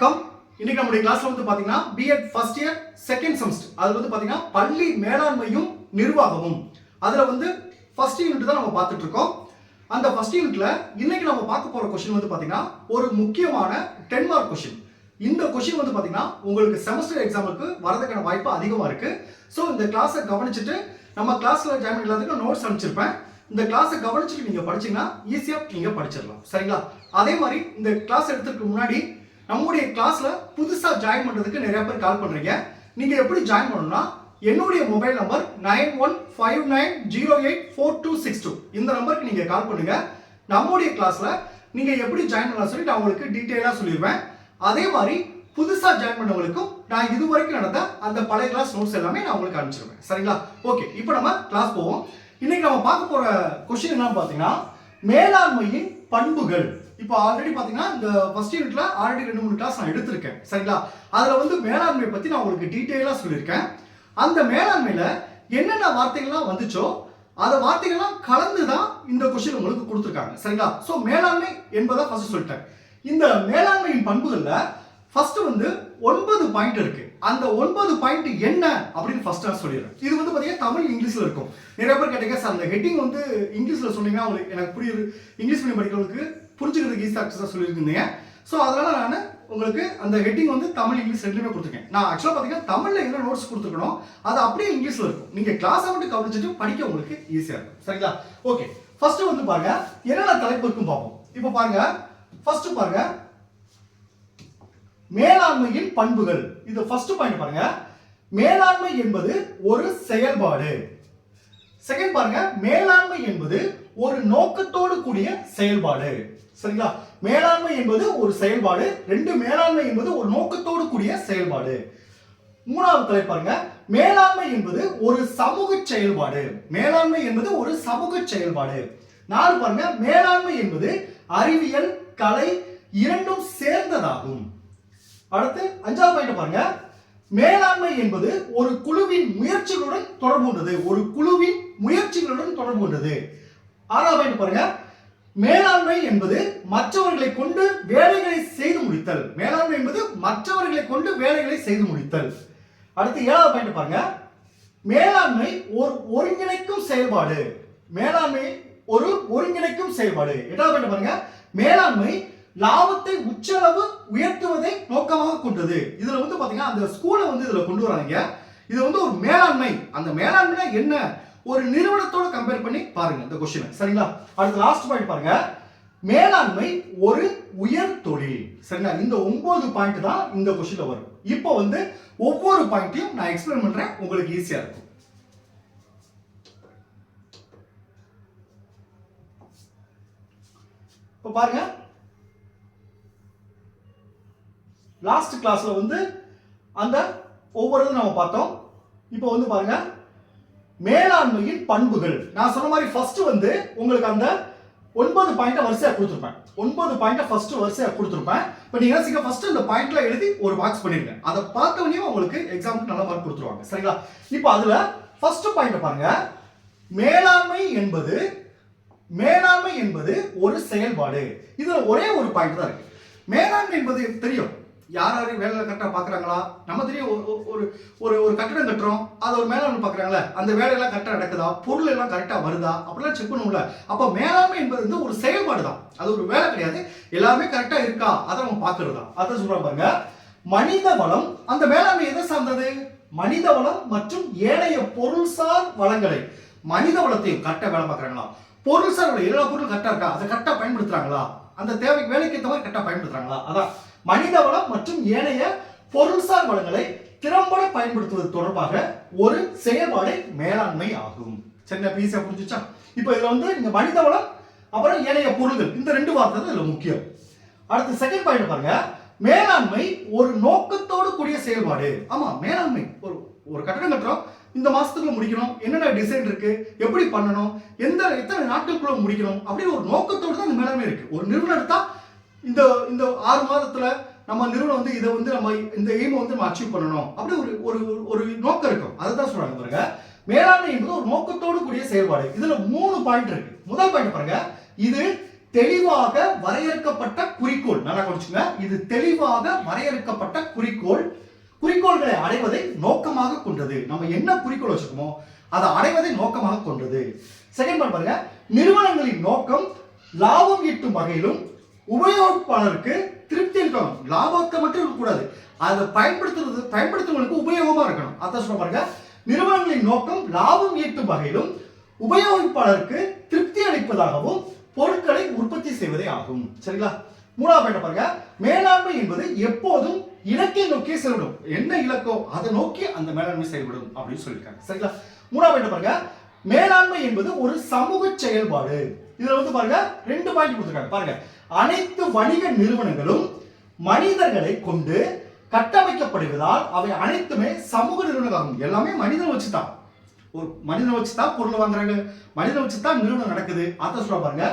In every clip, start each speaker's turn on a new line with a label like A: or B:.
A: வணக்கம். இன்னைக்கு நம்முடைய கிளாஸ்ல வந்து பாத்தீங்கன்னா B Ed first year second semester அது வந்து பாத்தீங்கன்னா பள்ளி மேலாண்மையும் நிர்வாகமும். அதுல வந்து ஃபர்ஸ்ட் யூனிட் தான் நம்ம பார்த்துட்டு இருக்கோம். அந்த ஃபர்ஸ்ட் யூனிட்ல இன்னைக்கு நம்ம பார்க்க போற கொஸ்டின் வந்து பாத்தீங்கன்னா ஒரு முக்கியமான டென் மார்க் கொஸ்டின் இந்த கொஸ்டின் வந்து பாத்தீங்கன்னா உங்களுக்கு செமஸ்டர் எக்ஸாமுக்கு வரதுக்கான வாய்ப்பு அதிகமா இருக்கு. ஸோ இந்த கிளாஸை கவனிச்சுட்டு நம்ம கிளாஸ்ல ஜாயின் பண்ண எல்லாத்துக்கும் நோட்ஸ் அனுப்பிச்சிருப்பேன். இந்த கிளாஸை கவனிச்சுட்டு நீங்க படிச்சீங்கன்னா ஈஸியா நீங்க படிச்சிடலாம். சரிங்களா? அதே மாதிரி இந்த கிளாஸ் எடுத்துக்கு முன்னாடி நம்முடைய கிளாஸில் புதுசாக ஜாயின் பண்ணுறதுக்கு நிறைய பேர் கால் பண்ணுறீங்க நீங்கள் எப்படி ஜாயின் பண்ணணும்னா என்னுடைய mobile number nine one five nine zero eight four two six two இந்த நம்பருக்கு நீங்கள் கால் பண்ணுங்கள் நம்முடைய கிளாஸில் நீங்கள் எப்படி ஜாயின் பண்ணலாம் சொல்லி நான் உங்களுக்கு டீட்டெயிலாக சொல்லிடுவேன். அதே மாதிரி புதுசாக ஜாயின் பண்ணவங்களுக்கும் நான் இது வரைக்கும் நடந்த அந்த பழைய கிளாஸ் நோட்ஸ் எல்லாமே நான் உங்களுக்கு அனுப்பிச்சிருவேன். சரிங்களா? ஓகே இப்போ நம்ம கிளாஸ் போவோம். இன்னைக்கு நம்ம பார்க்க போகிற கொஸ்டின் என்னன்னு பார்த்தீங்கன்னா மேலாண்மையின் பண்புகள். இப்போ ஆல்ரெடி பார்த்தீங்கன்னா இந்த ஃபர்ஸ்ட் யூனிட்ல ஆல்ரெடி ரெண்டு மூணு கிளாஸ் நான் எடுத்திருக்கேன். சரிங்களா? அதில் வந்து மேலாண்மை பற்றி நான் உங்களுக்கு டீட்டெயிலாக சொல்லியிருக்கேன். அந்த மேலாண்மையில் என்னென்ன வார்த்தைகள்லாம் வந்துச்சோ அந்த வார்த்தைகள்லாம் கலந்து தான் இந்த கொஸ்டின் உங்களுக்கு கொடுத்துருக்காங்க. சரிங்களா? ஸோ மேலாண்மை என்பதை ஃபர்ஸ்ட் சொல்லிட்டேன். இந்த மேலாண்மையின் பண்புகளில் ஃபர்ஸ்ட் வந்து ஒன்பது பாயிண்ட் இருக்கு. அந்த ஒன்பது பாயிண்ட் என்ன அப்படின்னு ஃபர்ஸ்ட் நான் சொல்லிடுறேன். இது வந்து பார்த்தீங்கன்னா தமிழ் இங்கிலீஷில் இருக்கும். நிறைய பேர் கேட்டீங்க சார் அந்த ஹெட்டிங் வந்து இங்கிலீஷில் சொன்னீங்கன்னா உங்களுக்கு எனக்கு புரியுது. இங்கிலீஷ் மீடியம் படிக்கிறவங்களுக்கு புரிஞ்சுக்கிறதுக்கு ஈஸியாக சொல்லியிருந்தீங்க. ஸோ அதனால் நான் உங்களுக்கு அந்த ஹெட்டிங் வந்து தமிழ் இங்கிலீஷ் ரெண்டுமே கொடுத்துருக்கேன். நான் ஆக்சுவலாக பார்த்தீங்கன்னா தமிழில் என்ன நோட்ஸ் கொடுத்துருக்கணும் அது அப்படியே இங்கிலீஷில் இருக்கும். நீங்கள் கிளாஸை மட்டும் கவனிச்சிட்டு படிக்க உங்களுக்கு ஈஸியாக இருக்கும். சரிங்களா? ஓகே ஃபர்ஸ்ட் வந்து பாருங்க என்னென்ன தலைப்பு இருக்கும் பார்ப்போம். இப்போ பாருங்க ஃபர்ஸ்ட் பாருங்க மேலாண்மையின் பண்புகள். இது ஃபர்ஸ்ட் பாயிண்ட் பாருங்க. மேலாண்மை என்பது ஒரு செயல்பாடு. செகண்ட் பாருங்க மேலாண்மை என்பது ஒரு நோக்கத்தோடு கூடிய செயல்பாடு. சரிங்களா? மேலாண்மை என்பது ஒரு செயல்பாடு ரெண்டு மேலாண்மை என்பது ஒரு நோக்கத்தோடு கூடிய செயல்பாடு. மூணாவது தலை பாருங்க. மேலாண்மை என்பது ஒரு சமூக செயல்பாடு. மேலாண்மை என்பது ஒரு சமூக செயல்பாடு. நாலு பாருங்க. மேலாண்மை என்பது அறிவியல் கலை இரண்டும் சேர்ந்ததாகும். அடுத்து அஞ்சாவது பாயிண்ட் பாருங்க. மேலாண்மை என்பது ஒரு குழுவின் முயற்சிகளுடன் தொடர்பு ஒரு குழுவின் முயற்சிகளுடன் தொடர்பு ஆறாவது பாயிண்ட் பாருங்க. மேலாண்மை என்பது மற்றவர்களை கொண்டு வேலைகளை செய்து முடித்தல். மேலாண்மை என்பது மற்றவர்களை கொண்டு வேலைகளை செய்து முடித்தல். அடுத்து ஏழாவது பாயிண்ட் பாருங்க. மேலாண்மை ஒரு ஒருங்கிணைக்கும் செயல்பாடு. மேலாண்மை ஒரு ஒருங்கிணைக்கும் செயல்பாடு. எட்டாவது பாயிண்ட் பாருங்க. மேலாண்மை லாபத்தை உச்சளவு உயர்த்துவதை நோக்கமாக கொண்டது. இதுல வந்து பாத்தீங்கன்னா அந்த ஸ்கூலை வந்து இதுல கொண்டு வராங்க. இது வந்து ஒரு மேலாண்மை. அந்த மேலாண்மைனா என்ன? ஒரு நிறுவனத்தோட கம்பேர் பண்ணி பாருங்க இந்த கொஸ்டின் சரிங்களா? அடுத்து லாஸ்ட் பாயிண்ட் பாருங்க. மேலாண்மை ஒரு உயர் தொழில். சரிங்களா? இந்த ஒன்பது பாயிண்ட் தான் இந்த கொஸ்டின்ல வரும். இப்போ வந்து ஒவ்வொரு பாயிண்ட்டையும் நான் எக்ஸ்பிளைன் பண்றேன். உங்களுக்கு ஈஸியா இருக்கும். இப்போ பாருங்க. லாஸ்ட் கிளாஸ்ல வந்து அந்த ஒவ்வொரு நம்ம பார்த்தோம். இப்போ வந்து பாருங்க. மேலாண்மையின் பண்புகள். நான் சொன்ன மாதிரி ஃபர்ஸ்ட் வந்து உங்களுக்கு அந்த ஒன்பது பாயிண்ட வரிசையா கொடுத்துருப்பேன். ஒன்பது பாயிண்ட ஃபர்ஸ்ட் வரிசையா கொடுத்துருப்பேன். இப்போ நீங்க என்ன ஃபர்ஸ்ட் இந்த பாயிண்ட்ல எழுதி ஒரு பாக்ஸ் பண்ணிருங்க அதை பார்த்தவனையும் உங்களுக்கு எக்ஸாமுக்கு நல்ல மார்க் கொடுத்துருவாங்க. சரிங்களா? இப்போ அதுல ஃபர்ஸ்ட் பாயிண்ட் பாருங்க. மேலாண்மை என்பது மேலாண்மை என்பது ஒரு செயல்பாடு. இதுல ஒரே ஒரு பாயிண்ட் தான் இருக்கு. மேலாண்மை என்பது தெரியும். யார் யாரையும் வேலை கரெக்டாக பார்க்குறாங்களா நம்ம தெரியும் ஒரு- ஒரு- ஒரு ஒரு கட்டடம் கட்டுறோம். அதை ஒரு மேலாண்மை பார்க்குறாங்களே அந்த வேலையெல்லாம் கரெக்டாக நடக்குதா? பொருள் எல்லாம் கரெக்டாக வருதா? அப்படிலாம் செக் பண்ணுவோம்ல. அப்போ மேலாண்மை என்பது வந்து ஒரு செயல்பாடு தான் அது ஒரு வேலை கிடையாது. எல்லாமே கரெக்டாக இருக்கா? அதை நம்ம பார்க்கறது தான் அதை சொல்கிறாங்க பாருங்க. மனித வளம் அந்த மேலாண்மை எதை சார்ந்தது? மனித வளம் மற்றும் ஏனைய பொருள்சார் வளங்களை. மனித வளத்தையும் கரெக்டாக வேலை பார்க்குறாங்களா பொருள்சார் எல்லா பொருளும் கரெக்டாக இருக்கா? அதை கரெக்டாக பயன்படுத்துகிறாங்களா அந்த தேவைக்கு வேலைக்கு ஏற்ற மாதிரி கரெக்டாக பயன்படுத்துகிறாங்களா அதான் மனித வளம் மற்றும் ஏனைய பொருள்சார் வளங்களை திறம்பட பயன்படுத்துவது தொடர்பாக ஒரு செயல்பாடு மேலாண்மை ஆகும். சென்னை பீஸா புரிஞ்சுச்சா? இப்போ இதுல வந்து இந்த மனித வளம் அப்புறம் ஏனைய பொருள்கள் இந்த ரெண்டு வார்த்தை தான் இதுல முக்கியம். அடுத்து செகண்ட் பாயிண்ட் பாருங்க. மேலாண்மை ஒரு நோக்கத்தோடு கூடிய செயல்பாடு. ஆமா மேலாண்மை. ஒரு ஒரு கட்டணம் கட்டுறோம் இந்த மாசத்துக்குள்ள முடிக்கணும் என்னென்ன டிசைன் இருக்கு எப்படி பண்ணணும் எந்த எத்தனை நாட்களுக்குள்ள முடிக்கணும் அப்படின்னு ஒரு நோக்கத்தோடு தான் இந்த மேலாண்மை இருக்கு. ஒரு நிறுவனம் எடுத்தா இந்த இந்த ஆறு மாதத்துல நம்ம நிறுவனம் வந்து இதை வந்து நம்ம இந்த எய்மை வந்து நம்ம அச்சீவ் பண்ணணும். அப்படி ஒரு ஒரு ஒரு நோக்கம் இருக்கும். அதை தான் சொல்றாங்க பாருங்க. மேலாண்மை என்பது ஒரு நோக்கத்தோடு கூடிய செயல்பாடு. இதுல மூணு பாயிண்ட் இருக்கு. முதல் பாயிண்ட் பாருங்க. இது தெளிவாக வரையறுக்கப்பட்ட குறிக்கோள். நல்லா கவனிச்சுங்க இது தெளிவாக வரையறுக்கப்பட்ட குறிக்கோள். குறிக்கோள்களை அடைவதை நோக்கமாக கொண்டது. நம்ம என்ன குறிக்கோள் வச்சுக்கோமோ அதை அடைவதை நோக்கமாக கொண்டது. செகண்ட் பாயிண்ட் பாருங்க. நிறுவனங்களின் நோக்கம் லாபம் ஈட்டும் வகையிலும் உபயோகிப்பாளருக்கு திருப்தி இருக்கணும் லாபத்தை மட்டும் இருக்கக்கூடாது. அதை பயன்படுத்துறது பயன்படுத்துவங்களுக்கு உபயோகமா இருக்கணும். அதான் சொல்ல பாருங்க. நிறுவனங்களின் நோக்கம் லாபம் ஈட்டும் வகையிலும் உபயோகிப்பாளருக்கு திருப்தி அளிப்பதாகவும் பொருட்களை உற்பத்தி செய்வதே ஆகும். சரிங்களா? மூணாவது பாயிண்ட் பாருங்க. மேலாண்மை என்பது எப்போதும் இலக்கை நோக்கி செயல்படும் என்ன இலக்கோ அதை நோக்கி அந்த மேலாண்மை செயல்படும் அப்படின்னு சொல்லியிருக்காங்க. சரிங்களா? மூணாவது பாயிண்ட் பாருங்க. மேலாண்மை என்பது ஒரு சமூக செயல்பாடு. இதுல வந்து பாருங்க ரெண்டு பாயிண்ட் கொடுத்துருக்காங்க. பாருங்க. அனைத்து வணிக நிறுவனங்களும் மனிதர்களை கொண்டு கட்டமைக்கப்படுவதால் அவை அனைத்துமே சமூக நிறுவனங்களாகும். எல்லாமே மனிதன் வச்சுதான். ஒரு மனிதனை வச்சு தான் பொருள் வாங்குறாங்க. மனிதனை வச்சு தான் நிறுவனம் நடக்குது. அதை சொல்ல பாருங்க.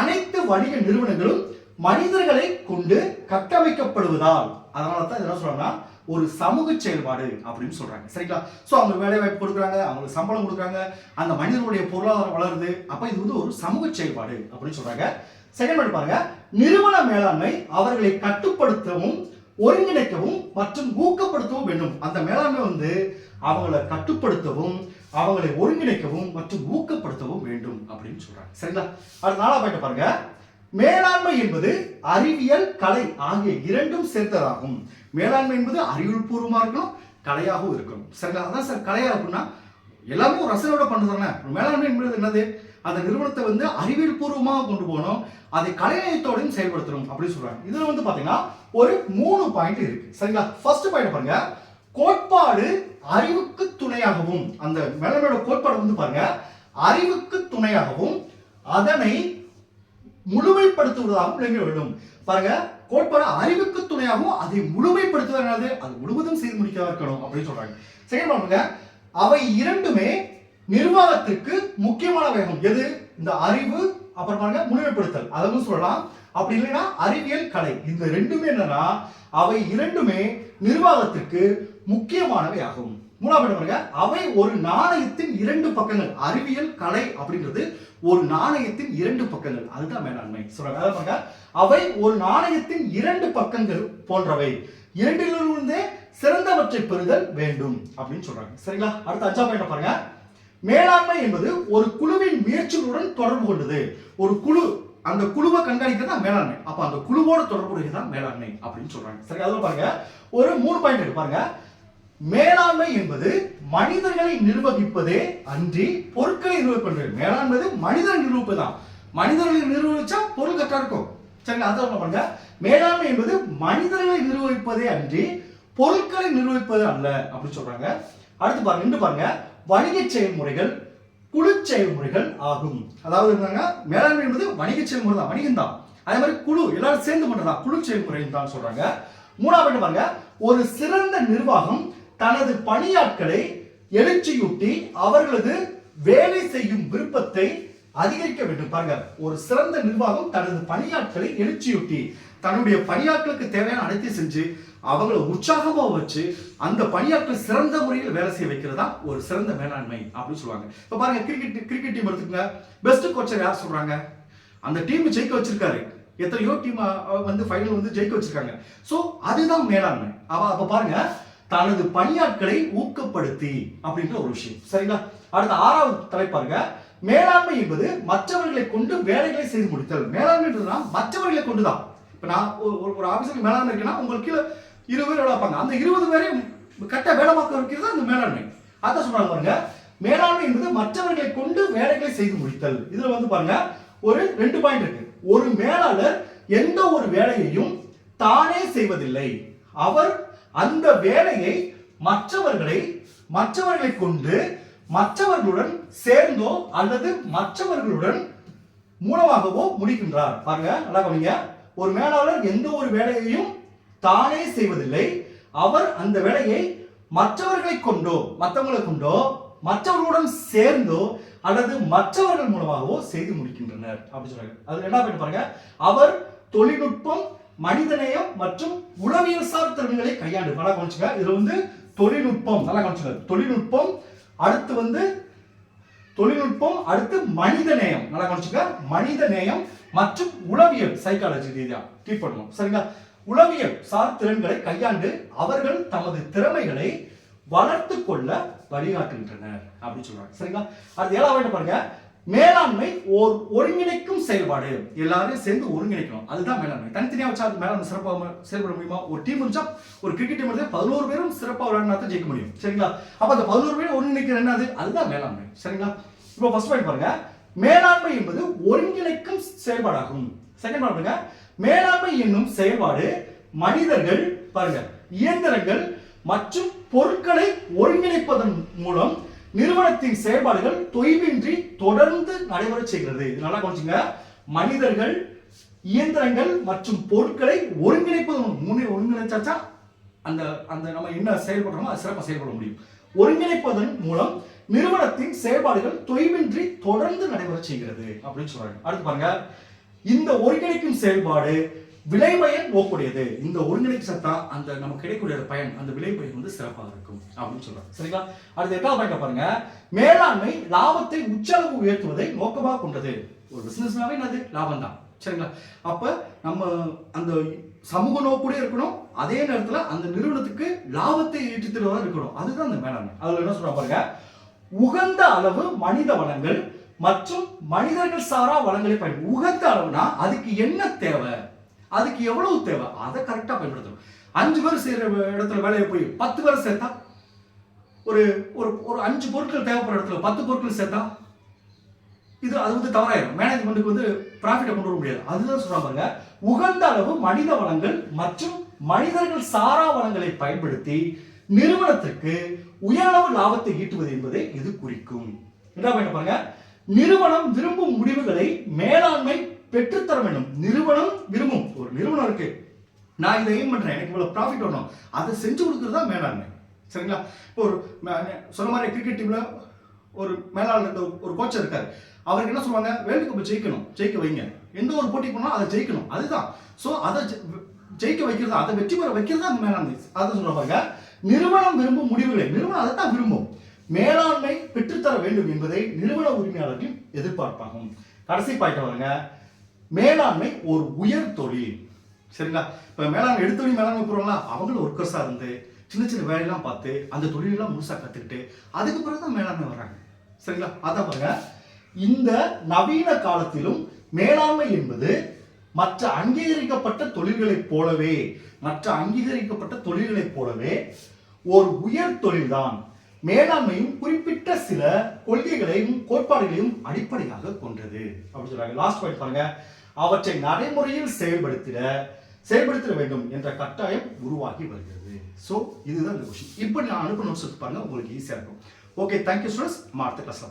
A: அனைத்து வணிக நிறுவனங்களும் மனிதர்களை கொண்டு கட்டமைக்கப்படுவதால் அதனால தான் என்ன சொல்றாங்கன்னா ஒரு சமூக செயல்பாடு அப்படின்னு சொல்றாங்க. சரிங்களா? ஸோ அவங்க வேலை வாய்ப்பு கொடுக்குறாங்க அவங்களுக்கு சம்பளம் கொடுக்குறாங்க அந்த மனிதனுடைய பொருளாதாரம் வளருது. அப்போ இது வந்து ஒரு சமூக செயல்பாடு அப்படின்னு சொல்றாங்க. செகண்ட் பாயிண்ட் பாருங்க. நிறுவன மேலாண்மை அவர்களை கட்டுப்படுத்தவும் ஒருங்கிணைக்கவும் மற்றும் ஊக்கப்படுத்தவும் வேண்டும். அந்த மேலாண்மை வந்து அவங்கள கட்டுப்படுத்தவும் அவங்களை ஒருங்கிணைக்கவும் மற்றும் ஊக்கப்படுத்தவும் வேண்டும் அப்படின்னு சொல்றாங்க. சரிங்களா? அடுத்த நாளா பாயிண்ட் பாருங்க. மேலாண்மை என்பது அறிவியல் கலை ஆகிய இரண்டும் சேர்த்ததாகும் மேலாண்மை என்பது அறிவியல் பூர்வமாக இருக்கணும் கலையாகவும் இருக்கணும். சரிங்களா? அதான் சார் கலையா அப்படின்னா எல்லாமே ஒரு ரசனையோட பண்றதுதானே மேலாண்மை என்பது என்னது? அந்த நிறுவனத்தை வந்து அறிவியல் பூர்வமாக கொண்டு போகணும் அதை கலைநயத்தோடையும் செயல்படுத்தணும் அப்படின்னு சொல்றாங்க. இதுல வந்து பாத்தீங்கன்னா ஒரு மூணு பாயிண்ட் இருக்கு. சரிங்களா? ஃபர்ஸ்ட் பாயிண்ட் பாருங்க. கோட்பாடு அறிவுக்கு துணையாகவும் அந்த மேலாண்மையோட கோட்பாடு வந்து பாருங்க. அறிவுக்கு துணையாகவும் அதனை முழுமைப்படுத்துவதாகவும் விளங்க வேண்டும். பாருங்க கோட்பாடு அறிவுக்கு துணையாகவும் அதை முழுமைப்படுத்துவது அது முழுவதும் செய்து முடிக்கவா இருக்கணும் அப்படின்னு சொல்றாங்க. செகண்ட் பாருங்க. அவை இரண்டுமே நிர்வாகத்திற்கு முக்கியமான வேகம் எது? இந்த அறிவு அப்புறம் பாருங்க முழுமைப்படுத்தல். அதுவும் சொல்லலாம். அப்படி இல்லைன்னா அறிவியல் கலை. இந்த ரெண்டுமே என்னன்னா அவை இரண்டுமே நிர்வாகத்திற்கு முக்கியமானவை ஆகும். மூணாவது பாருங்க. அவை ஒரு நாணயத்தின் இரண்டு பக்கங்கள். அறிவியல் கலை அப்படின்றது ஒரு நாணயத்தின் இரண்டு பக்கங்கள். அதுதான் மேலாண்மை. சொல்றாங்க. அவை ஒரு நாணயத்தின் இரண்டு பக்கங்கள் போன்றவை. இரண்டிலிருந்தே சிறந்தவற்றை பெறுதல் வேண்டும் அப்படின்னு சொல்றாங்க. சரிங்களா? அடுத்த அஞ்சா பாயிண்ட் பாருங்க. மேலாண்மை என்பது ஒரு குழுவின் முயற்சிகளுடன் தொடர்பு கொண்டது. ஒரு குழு அந்த குழுவை கண்காணிக்கிறது தான் மேலாண்மை. அப்ப அந்த குழுவோட தொடர்புடையது தான் மேலாண்மை அப்படின்னு சொல்றாங்க. சரி அதுல பாருங்க. ஒரு மூணு பாயிண்ட் இருக்கு பாருங்க. மேலாண்மை என்பது மனிதர்களை நிர்வகிப்பதே அன்றி பொருட்களை நிர்வகிப்பது. மேலாண்மை மனிதர் நிர்வகிப்பு தான் மனிதர்களை நிர்வகிச்சா பொருள் கரெக்டா இருக்கும். சரிங்களா? அதான் பாருங்க. மேலாண்மை என்பது மனிதர்களை நிர்வகிப்பதே அன்றி பொருட்களை நிர்வகிப்பது அல்ல அப்படின்னு சொல்றாங்க. அடுத்து பாருங்க இன்னும் பாருங்க. வணிக செயல்முறைகள் குழு செயல்முறைகள் ஆகும். அதாவது என்னங்க? மேலாண்மை என்பது வணிக செயல்முறை தான் வணிகம் தான். அதே மாதிரி குழு எல்லாரும் சேர்ந்து பண்றதா குழு செயல்முறை தான் சொல்றாங்க. மூணாவது பாருங்க? ஒரு சிறந்த நிர்வாகம் தனது பணியாட்களை எழுச்சியூட்டி அவர்களது வேலை செய்யும் விருப்பத்தை அதிகரிக்க வேண்டும். பாருங்க ஒரு சிறந்த நிர்வாகம் தனது பணியாட்களை எழுச்சியூட்டி தன்னுடைய பணியாட்களுக்கு தேவையான அனைத்தையும் செஞ்சு அவங்கள உற்சாகமாக வச்சு அந்த பணியாட்கள் சிறந்த முறையில் வேலை செய்ய வைக்கிறது தான் ஒரு சிறந்த மேலாண்மை அப்படின்னு சொல்லுவாங்க. இப்போ பாருங்க கிரிக்கெட் கிரிக்கெட் டீம் எடுத்துக்கோங்க. பெஸ்ட் கோச்சர் யார் சொல்றாங்க? அந்த டீம் ஜெயிக்க வச்சிருக்காரு. எத்தனையோ டீம் வந்து ஃபைனல் வந்து ஜெயிக்க வச்சிருக்காங்க. ஸோ அதுதான் மேலாண்மை. அவ அப்போ பாருங்க தனது பணியாட்களை ஊக்கப்படுத்தி அப்படின்ற ஒரு விஷயம். சரிங்களா? அடுத்த ஆறாவது தலை பாருங்க. மேலாண்மை என்பது மற்றவர்களை கொண்டு வேலைகளை செய்து முடித்தல். மேலாண்மைன்றதுனா மற்றவர்களை கொண்டுதான். இப்போ நான் ஒரு- ஒரு- ஆஃபீஸருக்கு மேலாண்மை இருக்குன்னா உங்களுக்கு கீழே இருபது பேர் வளர்ப்பாங்க. பார்ப்பாங்க அந்த இருபது பேரையும் கட்ட வேலை வைக்கிறது அந்த மேலாண்மை. அதான் சொல்றாங்க பாருங்க. மேலாண்மை என்பது மற்றவர்களை கொண்டு வேலைகளை செய்து முடித்தல். இதுல வந்து பாருங்க ஒரு ரெண்டு பாயிண்ட் இருக்கு. ஒரு மேலாளர் எந்த ஒரு வேலையையும் தானே செய்வதில்லை. அவர் அந்த வேலையை மற்றவர்களை மற்றவர்களை கொண்டு மற்றவர்களுடன் சேர்ந்தோ அல்லது மற்றவர்களுடன் மூலமாகவோ முடிக்கின்றார். பாருங்க நல்லா கவனிங்க. ஒரு மேலாளர் எந்த ஒரு வேலையையும் தானே செய்வதில்லை. அவர் அந்த வேலையை மற்றவர்களை கொண்டோ மற்றவங்களை கொண்டோ மற்றவர்களுடன் சேர்ந்தோ அல்லது மற்றவர்கள் மூலமாகவோ செய்து முடிக்கின்றனர். அப்படின்னு சொல்றாங்க. அது என்ன பாருங்க. அவர் தொழில்நுட்பம் மனிதநேயம் மற்றும் உளவியல் சார் திறன்களை கையாண்டு. நல்லா கவனிச்சுங்க. இதுல வந்து தொழில்நுட்பம் நல்லா கவனிச்சுங்க. தொழில்நுட்பம் அடுத்து வந்து தொழில்நுட்பம் அடுத்து மனித நேயம் நல்லா கவனிச்சுக்க மனித நேயம் மற்றும் உளவியல் சைக்காலஜி ரீதியா. ட்ரீட் பண்ணணும் சரிங்களா? உளவியல் சார் திறன்களை கையாண்டு அவர்கள் தமது திறமைகளை வளர்த்து கொள்ள வழிகாட்டுகின்றனர் அப்படின்னு சொல்றாங்க. சரிங்களா? அது ஏழாவது பாருங்க. மேலாண்மை ஓர் ஒருங்கிணைக்கும் செயல்பாடு. எல்லாரையும் சேர்ந்து ஒருங்கிணைக்கணும். அதுதான் மேலாண்மை. தனித்தனியா வச்சா அது மேலாண்மை சிறப்பாக செயல்பட முடியுமா? ஒரு டீம் இருந்துச்சா ஒரு கிரிக்கெட் டீம் இருந்தால் பதினோரு பேரும் சிறப்பாக விளையாடினா தான் ஜெயிக்க முடியும். சரிங்களா? அப்ப அந்த பதினோரு பேரும் ஒருங்கிணைக்கிற என்னது? அதுதான் மேலாண்மை. சரிங்களா? இப்போ ஃபர்ஸ்ட் பாயிண்ட் பாருங்க. மேலாண்மை என்பது ஒருங்கிணைக்கும் செயல்பாடாகும். செகண்ட் பாருங்க. மேலாண்மை என்னும் செயல்பாடு மனிதர்கள் பாருங்க இயந்திரங்கள் மற்றும் பொருட்களை ஒருங்கிணைப்பதன் மூலம் நிறுவனத்தின் செயல்பாடுகள் தொய்வின்றி தொடர்ந்து நடைபெற செய்கிறது. நல்லா கொஞ்சங்க மனிதர்கள் இயந்திரங்கள் மற்றும் பொருட்களை ஒருங்கிணைப்பதன் மூணு ஒருங்கிணைச்சாச்சா? அந்த அந்த நம்ம என்ன செயல்படுறோமோ அது சிறப்பாக செயல்பட முடியும். ஒருங்கிணைப்பதன் மூலம் நிறுவனத்தின் செயல்பாடுகள் தொய்வின்றி தொடர்ந்து நடைபெற செய்கிறது அப்படின்னு சொல்றாங்க. அடுத்து பாருங்க. இந்த ஒருங்கிணைக்கும் செயல்பாடு விளைபயன் நோக்குடையது இந்த ஒருங்கிணைப்பு சத்தா அந்த நமக்கு கிடைக்கக்கூடிய பயன் அந்த விளைபயன் வந்து சிறப்பாக இருக்கும் அப்படின்னு சொல்றாங்க. சரிங்களா? அடுத்து எட்டாவது பாயிண்ட் பாருங்க. மேலாண்மை லாபத்தை உச்சளவு உயர்த்துவதை நோக்கமாக கொண்டது. ஒரு பிசினஸ்னாவே என்னது? லாபம் தான் சரிங்களா? அப்ப நம்ம அந்த சமூக நோக்கூடே இருக்கணும். அதே நேரத்துல அந்த நிறுவனத்துக்கு லாபத்தை ஈட்டி தருவதா இருக்கணும். அதுதான் அந்த மேலாண்மை. அதுல என்ன சொல்றாங்க பாருங்க? உகந்த அளவு மனித வளங்கள் மற்றும் மனிதர்கள் சாரா வளங்களை பயன் உகந்த அளவுனா அதுக்கு என்ன தேவை? அதுக்கு எவ்வளவு தேவை? அதை கரெக்டாக பயன்படுத்தணும். அஞ்சு பேர் செய்கிற இடத்துல வேலையை போய் பத்து பேர் சேர்த்தா? ஒரு ஒரு ஒரு அஞ்சு பொருட்கள் தேவைப்படுற இடத்துல பத்து பொருட்கள் சேர்த்தா? இது அது வந்து தவறாயிரும். மேனேஜ்மெண்ட்டுக்கு வந்து ப்ராஃபிட்டை கொண்டு வர முடியாது. அதுதான் சொல்கிறாங்க உகந்த அளவு மனித வளங்கள் மற்றும் மனிதர்கள் சாரா வளங்களை பயன்படுத்தி நிறுவனத்திற்கு உயரளவு லாபத்தை ஈட்டுவது என்பதை இது குறிக்கும். என்ன பண்ண பாருங்க. நிறுவனம் விரும்பும் முடிவுகளை மேலாண்மை பெற்றுத்தர வேண்டும். நிறுவனம் விரும்பும். ஒரு நிறுவனம் இருக்கு. நான் இதை எய்ம் பண்றேன். எனக்கு இவ்வளவு ப்ராஃபிட் வரணும். அதை செஞ்சு கொடுக்கறது தான் மேலாண்மை. சரிங்களா? இப்போ ஒரு சொன்ன மாதிரி கிரிக்கெட் டீம்ல ஒரு மேலாளர் ஒரு கோச்சர் இருக்காரு. அவருக்கு என்ன சொல்லுவாங்க? வேர்ல்டு கப் ஜெயிக்கணும். ஜெயிக்க வைங்க. எந்த ஒரு போட்டி போனாலும் அதை ஜெயிக்கணும். அதுதான். ஸோ அதை ஜெ- ஜெயிக்க வைக்கிறது? அதை வெற்றி பெற வைக்கிறது தான் மேலாண்மை. அதை சொல்லுவாங்க நிறுவனம் விரும்பும் முடிவுகளை நிறுவனம் அதை தான் விரும்பும். மேலாண்மை பெற்றுத்தர வேண்டும் என்பதை நிறுவன உரிமையாளர்களின் எதிர்பார்ப்பாகும். கடைசி பாயிண்ட் வருங்க மேலாண்மை ஒரு உயர் தொழில். சரிங்களா? இப்போ மேலாண்மை எடுத்தோடனே மேலாண்மை போகிறோம்னா அவங்களும் ஒர்க்கர்ஸாக இருந்து சின்ன சின்ன வேலையெல்லாம் பார்த்து அந்த தொழிலெல்லாம் முழுசாக கற்றுக்கிட்டு அதுக்கு பிறகு தான் மேலாண்மை வர்றாங்க சரிங்களா? அதான் பாருங்க. இந்த நவீன காலத்திலும் மேலாண்மை என்பது மற்ற அங்கீகரிக்கப்பட்ட தொழில்களைப் போலவே மற்ற அங்கீகரிக்கப்பட்ட தொழில்களைப் போலவே ஒரு உயர் தொழில்தான். மேலாண்மையும் குறிப்பிட்ட சில கொள்கைகளையும் கோட்பாடுகளையும் அடிப்படையாக கொண்டது. அப்படின்னு சொல்றாங்க. லாஸ்ட் பாயிண்ட் பாருங்க. அவற்றை நடைமுறையில் செயல்படுத்திட செயல்படுத்த வேண்டும் என்ற கட்டாயம் உருவாகி வருகிறது. ஸோ இதுதான் இந்த கொஸ்டின் இப்படி நான் அனுப்பணும் சொல்லி பாருங்க. உங்களுக்கு ஈஸியாக இருக்கும். ஓகே தேங்க்யூ ஸ்டூடெண்ட்ஸ் நம்ம அடுத்த கிளாஸ்